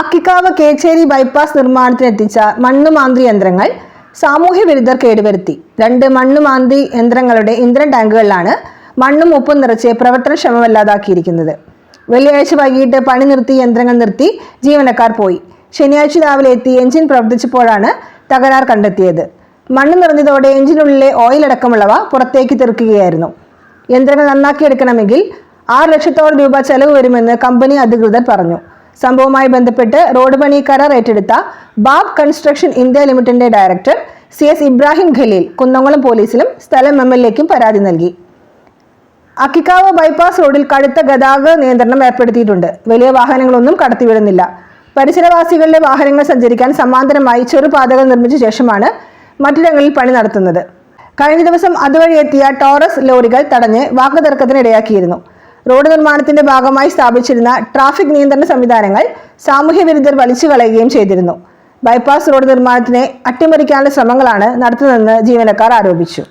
Akkikkavu Kecheri bypass നിർമ്മാണത്തിനെത്തിച്ച മണ്ണുമാന്ത്രി യന്ത്രങ്ങൾ സാമൂഹ്യ വിരുദ്ധർ കേടുവരുത്തി. രണ്ട് മണ്ണുമാന്തി യന്ത്രങ്ങളുടെ ഇന്ധന ടാങ്കുകളിലാണ് മണ്ണും ഉപ്പും നിറച്ച് പ്രവർത്തനക്ഷമമല്ലാതാക്കിയിരിക്കുന്നത്. വെള്ളിയാഴ്ച വൈകിട്ട് പണി നിർത്തി യന്ത്രങ്ങൾ നിർത്തി ജീവനക്കാർ പോയി. ശനിയാഴ്ച രാവിലെ എത്തി എഞ്ചിൻ പ്രവർത്തിച്ചപ്പോഴാണ് തകരാർ കണ്ടെത്തിയത്. മണ്ണ് നിറഞ്ഞതോടെ എഞ്ചിനുള്ളിലെ ഓയിൽ അടക്കമുള്ളവ പുറത്തേക്ക് തെറുക്കുകയായിരുന്നു. യന്ത്രങ്ങൾ നന്നാക്കിയെടുക്കണമെങ്കിൽ ആറ് ലക്ഷത്തോളം രൂപ ചെലവ് വരുമെന്ന് കമ്പനി അധികൃതർ പറഞ്ഞു. സംഭവവുമായി ബന്ധപ്പെട്ട് റോഡ് പണി കരാർ ഏറ്റെടുത്ത ബാബ് കൺസ്ട്രക്ഷൻ ഇന്ത്യ ലിമിറ്റഡിന്റെ director C S Ibrahim Khalil Kunnamkulam പോലീസിലും സ്ഥലം എം എൽ എക്കും പരാതി നൽകി. അക്കിക്കാവ് ബൈപ്പാസ് റോഡിൽ കടുത്ത ഗതാഗത നിയന്ത്രണം ഏർപ്പെടുത്തിയിട്ടുണ്ട്. വലിയ വാഹനങ്ങളൊന്നും കടത്തിവിടുന്നില്ല. പരിസരവാസികളുടെ വാഹനങ്ങൾ സഞ്ചരിക്കാൻ സമാന്തരമായി ചെറുപാതകൾ നിർമ്മിച്ച ശേഷമാണ് മറ്റിടങ്ങളിൽ പണി നടത്തുന്നത്. കഴിഞ്ഞ ദിവസം അതുവഴി എത്തിയ ടോറസ് ലോറികൾ തടഞ്ഞ് വാക്കുതർക്കത്തിന് ഇടയാക്കിയിരുന്നു റോഡ് നിർമ്മാണത്തിന്റെ ഭാഗമായി സ്ഥാപിച്ചിരുന്ന ട്രാഫിക് നിയന്ത്രണ സംവിധാനങ്ങൾ സാമൂഹ്യ വിരുദ്ധർ വലിച്ചു കളയുകയും ചെയ്തിരുന്നു. ബൈപ്പാസ് റോഡ് നിർമ്മാണത്തിനെ അട്ടിമറിക്കാനുള്ള ശ്രമങ്ങളാണ് നടത്തുന്നതെന്ന് ജീവനക്കാർ ആരോപിച്ചു.